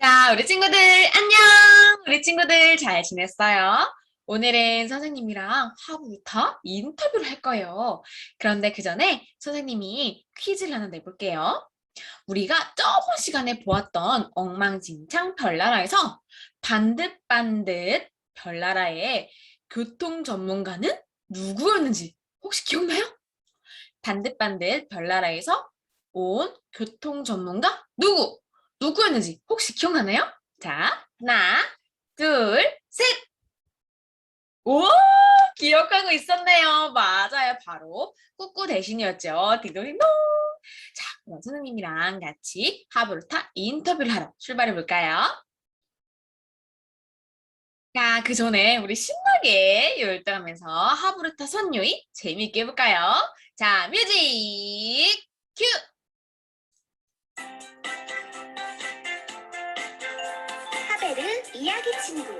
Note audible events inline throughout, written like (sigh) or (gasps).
자, 우리 친구들 안녕! 우리 친구들 잘 지냈어요? 오늘은 선생님이랑 하부부터 인터뷰를 할 거예요. 그런데 그 전에 선생님이 퀴즈를 하나 내볼게요. 우리가 저번 시간에 보았던 엉망진창 별나라에서 반듯반듯 별나라의 교통 전문가는 누구였는지 혹시 기억나요? 반듯반듯 별나라에서 온 교통 전문가 누구? 누구였는지 혹시 기억나나요? 자, 하나, 둘, 셋! 오! 기억하고 있었네요. 맞아요. 바로 꾸꾸 대신이었죠. 디도리노! 자, 그럼 선생님이랑 같이 하부르타 인터뷰를 하러 출발해 볼까요? 자, 그 전에 우리 신나게 열등하면서 하부르타 선요이 재미있게 해볼까요? 자, 뮤직 큐! 이야기 친구.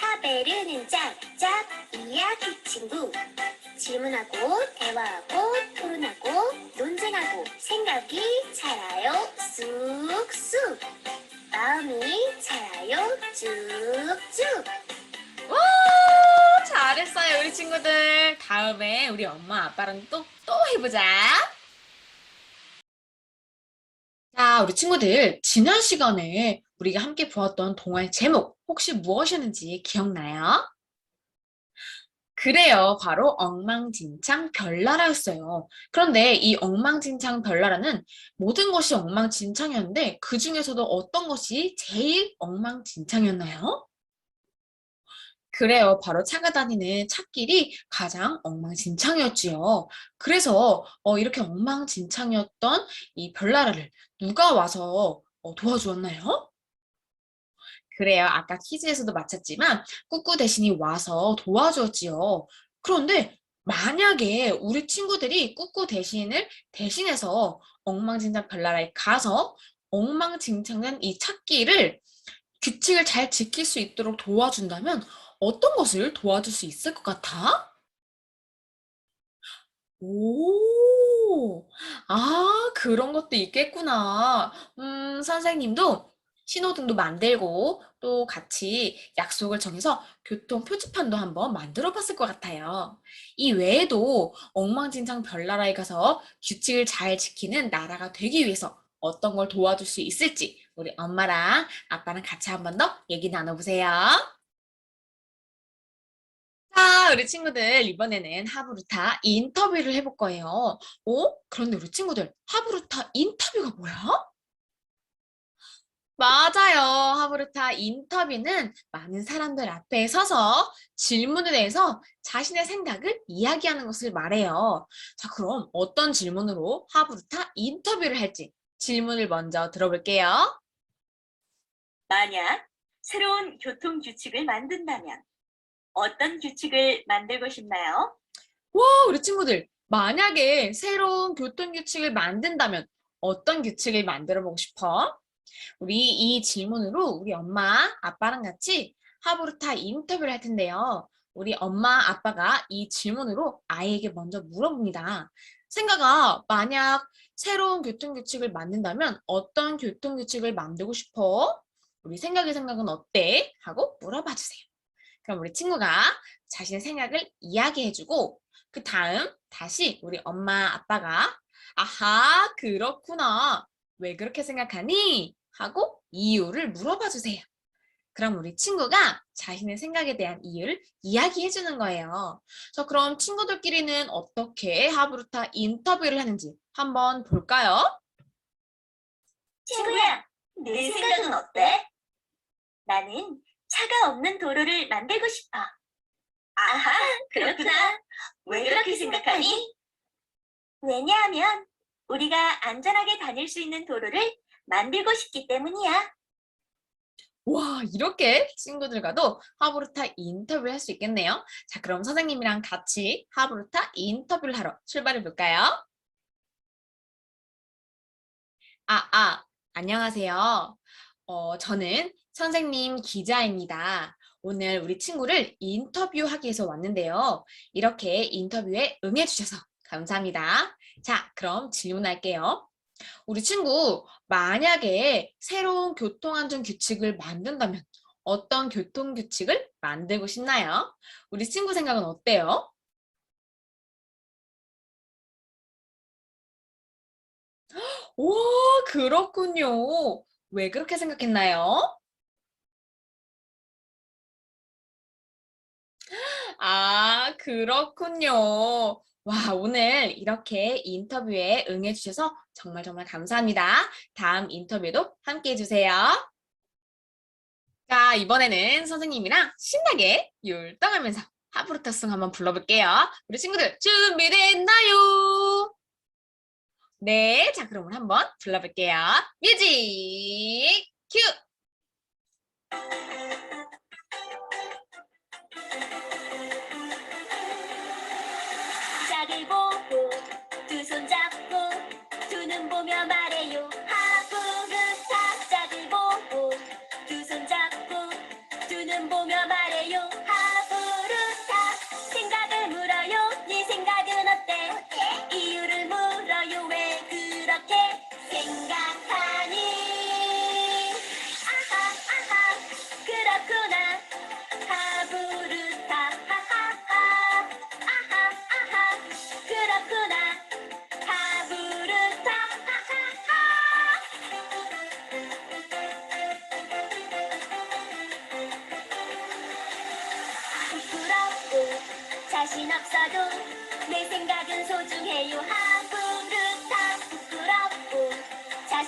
하베르는 짝짝 이야기 친구. 질문하고 대화하고 토론하고 논쟁하고 생각이 자라요. 쑥쑥. 마음이 자라요. 쭉쭉. 와, 잘했어요, 우리 친구들. 다음에 우리 엄마, 아빠랑 또, 또 해보자. 자, 우리 친구들, 지난 시간에 우리가 함께 보았던 동화의 제목, 혹시 무엇이었는지 기억나요? 그래요. 바로 엉망진창 별나라였어요. 그런데 이 엉망진창 별나라는 모든 것이 엉망진창이었는데 그 중에서도 어떤 것이 제일 엉망진창이었나요? 그래요. 바로 차가 다니는 찻길이 가장 엉망진창이었지요. 그래서 어, 이렇게 엉망진창이었던 이 별나라를 누가 와서 어, 도와주었나요? 그래요. 아까 퀴즈에서도 마쳤지만 꾸꾸 대신이 와서 도와주었지요. 그런데 만약에 우리 친구들이 꾸꾸 대신을 대신해서 엉망진창 별나라에 가서 엉망진창된 이 찻길을 규칙을 잘 지킬 수 있도록 도와준다면 어떤 것을 도와줄 수 있을 것 같아? 오, 아, 그런 것도 있겠구나. 음, 선생님도 신호등도 만들고 또 같이 약속을 정해서 교통 표지판도 한번 만들어 봤을 것 같아요. 이 외에도 엉망진창 별나라에 가서 규칙을 잘 지키는 나라가 되기 위해서 어떤 걸 도와줄 수 있을지 우리 엄마랑 아빠랑 같이 한번 더 얘기 나눠보세요. 자, 우리 친구들 이번에는 하부루타 인터뷰를 해볼 거예요. 어? 그런데 우리 친구들 하부루타 인터뷰가 뭐야? 맞아요. 하부루타 인터뷰는 많은 사람들 앞에 서서 질문에 대해서 자신의 생각을 이야기하는 것을 말해요. 자, 그럼 어떤 질문으로 하부루타 인터뷰를 할지 질문을 먼저 들어볼게요. 만약 새로운 교통 규칙을 만든다면 어떤 규칙을 만들고 싶나요? 와, 우리 친구들 만약에 새로운 교통규칙을 만든다면 어떤 규칙을 만들어 보고 싶어? 우리 이 질문으로 우리 엄마, 아빠랑 같이 하부루타 인터뷰를 할 텐데요. 우리 엄마, 아빠가 이 질문으로 아이에게 먼저 물어봅니다. 생각아, 만약 새로운 교통규칙을 만든다면 어떤 교통규칙을 만들고 싶어? 우리 생각의 생각은 어때? 하고 물어봐 주세요. 그럼 우리 친구가 자신의 생각을 이야기해주고 그 다음 다시 우리 엄마, 아빠가 아하, 그렇구나. 왜 그렇게 생각하니? 하고 이유를 물어봐 주세요. 그럼 우리 친구가 자신의 생각에 대한 이유를 이야기해 주는 거예요. 자, 그럼 친구들끼리는 어떻게 하부루타 인터뷰를 하는지 한번 볼까요? 친구야, 내 생각은 어때? 나는 차가 없는 도로를 만들고 싶어. 아하, 그렇구나. 왜 그렇게 생각하니? 왜냐하면 우리가 안전하게 다닐 수 있는 도로를 만들고 싶기 때문이야. 와, 이렇게 친구들과도 하부루타 인터뷰를 할 수 있겠네요. 자, 그럼 선생님이랑 같이 하부루타 인터뷰를 하러 출발해 볼까요? 아, 아, 안녕하세요. 어, 저는 선생님 기자입니다. 오늘 우리 친구를 인터뷰하기 위해서 왔는데요. 이렇게 인터뷰에 응해주셔서 감사합니다. 자, 그럼 질문할게요. 우리 친구, 만약에 새로운 교통안전 규칙을 만든다면 어떤 교통 규칙을 만들고 싶나요? 우리 친구 생각은 어때요? (gasps) 오, 그렇군요. 왜 그렇게 생각했나요? 아, 그렇군요. 와, 오늘 이렇게 인터뷰에 응해주셔서 정말 정말 감사합니다. 다음 인터뷰도 함께 해주세요. 자, 이번에는 선생님이랑 신나게 율동하면서 하브루타송 한번 불러볼게요. 우리 친구들 준비됐나요? 네, 자, 그럼 한번 불러볼게요. 뮤직 큐!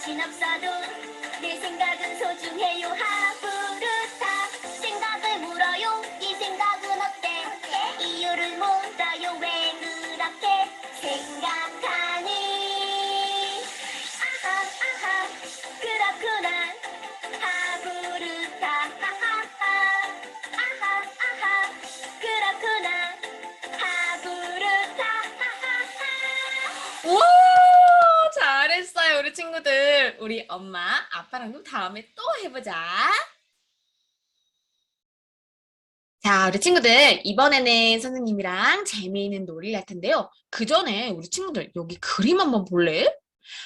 자신 없어도 내 생각은 소중해요. 하부르타 우리 엄마, 아빠랑 도 다음에 또 해보자. 자, 우리 친구들, 이번에는 선생님이랑 재미있는 놀이를 할 텐데요. 그 전에 우리 친구들, 여기 그림 한번 볼래?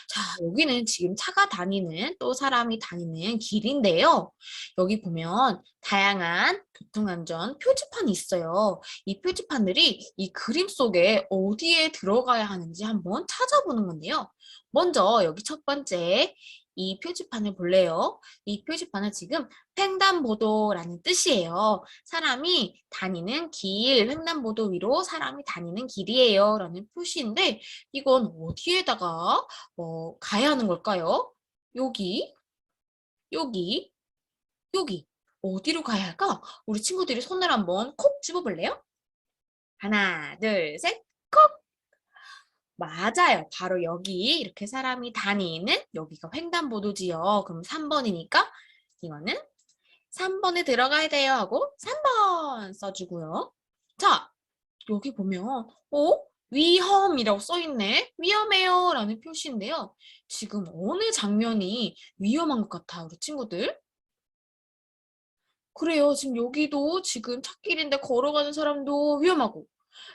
자, 여기는 지금 차가 다니는 또 사람이 다니는 길인데요. 여기 보면 다양한 교통안전 표지판이 있어요. 이 표지판들이 이 그림 속에 어디에 들어가야 하는지 한번 찾아보는 건데요. 먼저 여기 첫 번째 이 표지판을 볼래요? 이 표지판은 지금 횡단보도라는 뜻이에요. 사람이 다니는 길, 횡단보도 위로 사람이 다니는 길이에요. 라는 표시인데 이건 어디에다가 어, 가야 하는 걸까요? 여기, 여기, 여기. 어디로 가야 할까? 우리 친구들이 손을 한번 콕 집어볼래요? 하나, 둘, 셋, 콕! 맞아요. 바로 여기 이렇게 사람이 다니는 여기가 횡단보도지요. 그럼 3번이니까 이거는 3번에 들어가야 돼요 하고 3번 써주고요. 자, 여기 보면 어? 위험이라고 써있네. 위험해요 라는 표시인데요. 지금 어느 장면이 위험한 것 같아, 우리 친구들? 그래요. 지금 여기도 지금 찾길인데 걸어가는 사람도 위험하고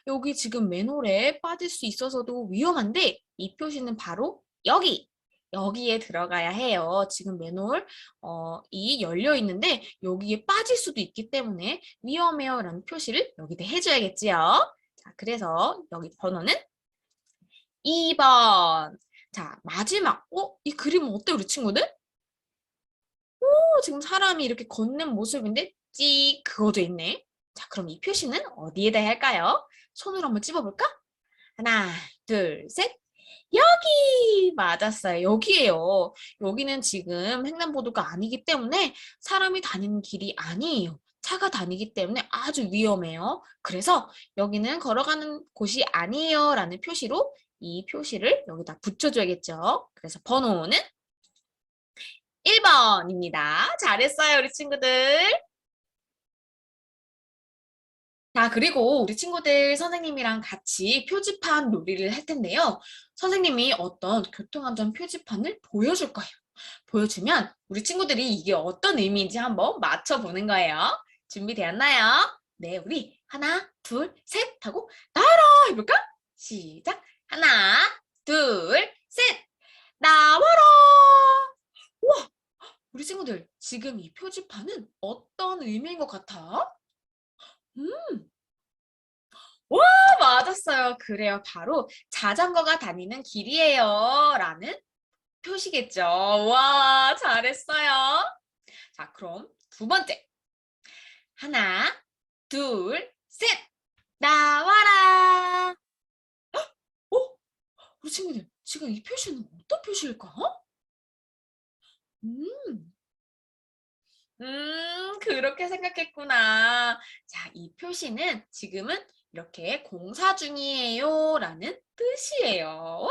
여기 지금 맨홀에 빠질 수 있어서도 위험한데 이 표시는 바로 여기 여기에 들어가야 해요. 지금 맨홀 어, 이 열려 있는데 여기에 빠질 수도 있기 때문에 위험해요 라는 표시를 여기다 해줘야겠지요. 자, 그래서 여기 번호는 2번. 자, 마지막. 어? 이 그림은 어때 우리 친구들? 오, 지금 사람이 이렇게 걷는 모습인데 찍 그어져 있네. 자, 그럼 이 표시는 어디에다 할까요? 손으로 한번 찝어볼까? 하나, 둘, 셋. 여기! 맞았어요. 여기에요. 여기는 지금 횡단보도가 아니기 때문에 사람이 다니는 길이 아니에요. 차가 다니기 때문에 아주 위험해요. 그래서 여기는 걸어가는 곳이 아니에요. 라는 표시로 이 표시를 여기다 붙여줘야겠죠. 그래서 번호는 1번입니다. 잘했어요, 우리 친구들. 자, 그리고 우리 친구들 선생님이랑 같이 표지판 놀이를 할 텐데요. 선생님이 어떤 교통안전 표지판을 보여줄 거예요. 보여주면 우리 친구들이 이게 어떤 의미인지 한번 맞춰보는 거예요. 준비되었나요? 네, 우리 하나, 둘, 셋 하고 나라 해볼까? 시작! 하나, 둘, 셋! 나와라! 우와! 우리 친구들, 지금 이 표지판은 어떤 의미인 것 같아? 음! 와, 맞았어요. 그래요. 바로 자전거가 다니는 길이에요. 라는 표시겠죠. 와, 잘했어요. 자, 그럼 두 번째. 하나, 둘, 셋! 나와라! 헉! 어? 우리 친구들, 지금 이 표시는 어떤 표시일까? 음, 음, 그렇게 생각했구나. 자, 이 표시는 지금은 이렇게 공사 중이에요. 라는 뜻이에요. 와!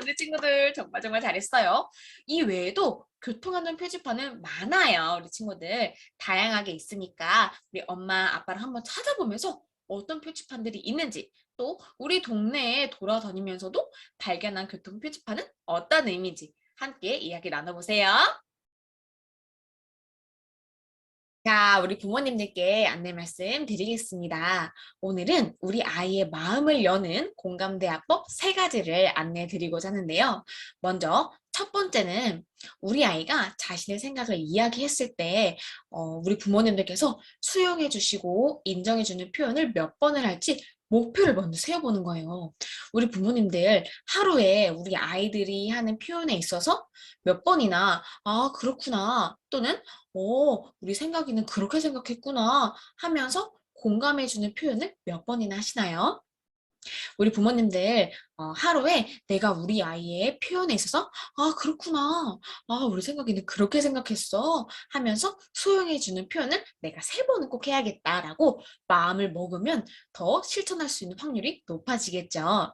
우리 친구들 정말 정말 잘했어요. 이 외에도 교통안전 표지판은 많아요. 우리 친구들 다양하게 있으니까 우리 엄마, 아빠랑 한번 찾아보면서 어떤 표지판들이 있는지 또 우리 동네에 돌아다니면서도 발견한 교통 표지판은 어떤 의미인지 함께 이야기 나눠보세요. 자, 우리 부모님들께 안내 말씀 드리겠습니다. 오늘은 우리 아이의 마음을 여는 공감대화법 세 가지를 안내 드리고자 하는데요. 먼저 첫 번째는 우리 아이가 자신의 생각을 이야기했을 때 어, 우리 부모님들께서 수용해 주시고 인정해 주는 표현을 몇 번을 할지 목표를 먼저 세워보는 거예요. 우리 부모님들 하루에 우리 아이들이 하는 표현에 있어서 몇 번이나 아 그렇구나 또는 어 우리 생각이는 그렇게 생각했구나 하면서 공감해 주는 표현을 몇 번이나 하시나요? 우리 부모님들 어, 하루에 내가 우리 아이의 표현에 있어서 아 그렇구나 아 우리 생각이는 그렇게 생각했어 하면서 수용해주는 표현을 내가 세 번은 꼭 해야겠다라고 마음을 먹으면 더 실천할 수 있는 확률이 높아지겠죠.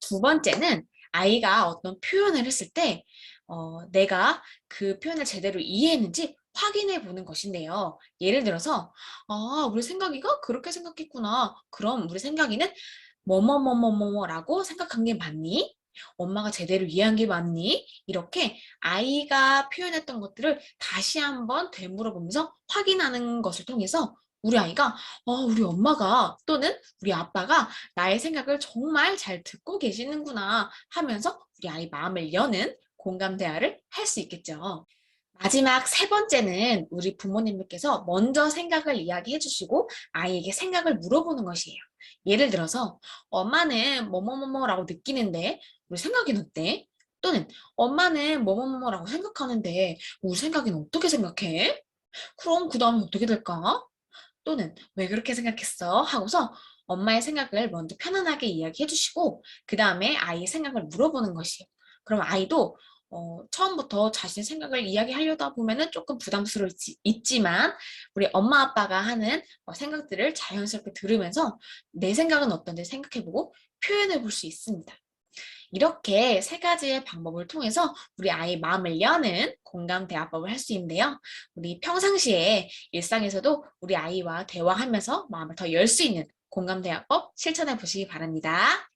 두 번째는 아이가 어떤 표현을 했을 때 어, 내가 그 표현을 제대로 이해했는지 확인해 보는 것인데요. 예를 들어서 아 우리 생각이가 그렇게 생각했구나. 그럼 우리 생각이는 뭐뭐뭐뭐뭐라고 생각한 게 맞니? 엄마가 제대로 이해한 게 맞니? 이렇게 아이가 표현했던 것들을 다시 한번 되물어보면서 확인하는 것을 통해서 우리 아이가 어, 우리 엄마가 또는 우리 아빠가 나의 생각을 정말 잘 듣고 계시는구나 하면서 우리 아이 마음을 여는 공감 대화를 할 수 있겠죠. 마지막 세 번째는 우리 부모님들께서 먼저 생각을 이야기해 주시고 아이에게 생각을 물어보는 것이에요. 예를 들어서 엄마는 뭐뭐뭐뭐라고 느끼는데 우리 생각은 어때? 또는 엄마는 뭐뭐뭐뭐라고 생각하는데 우리 생각은 어떻게 생각해? 그럼 그 다음에 어떻게 될까? 또는 왜 그렇게 생각했어? 하고서 엄마의 생각을 먼저 편안하게 이야기해 주시고 그 다음에 아이의 생각을 물어보는 것이에요. 그럼 아이도 어, 처음부터 자신의 생각을 이야기하려다 보면은 조금 부담스러울지만 우리 엄마 아빠가 하는 어, 생각들을 자연스럽게 들으면서 내 생각은 어떤지 생각해보고 표현해 볼 수 있습니다. 이렇게 세 가지의 방법을 통해서 우리 아이의 마음을 여는 공감 대화법을 할 수 있는데요. 우리 평상시에 일상에서도 우리 아이와 대화하면서 마음을 더 열 수 있는 공감 대화법 실천해 보시기 바랍니다.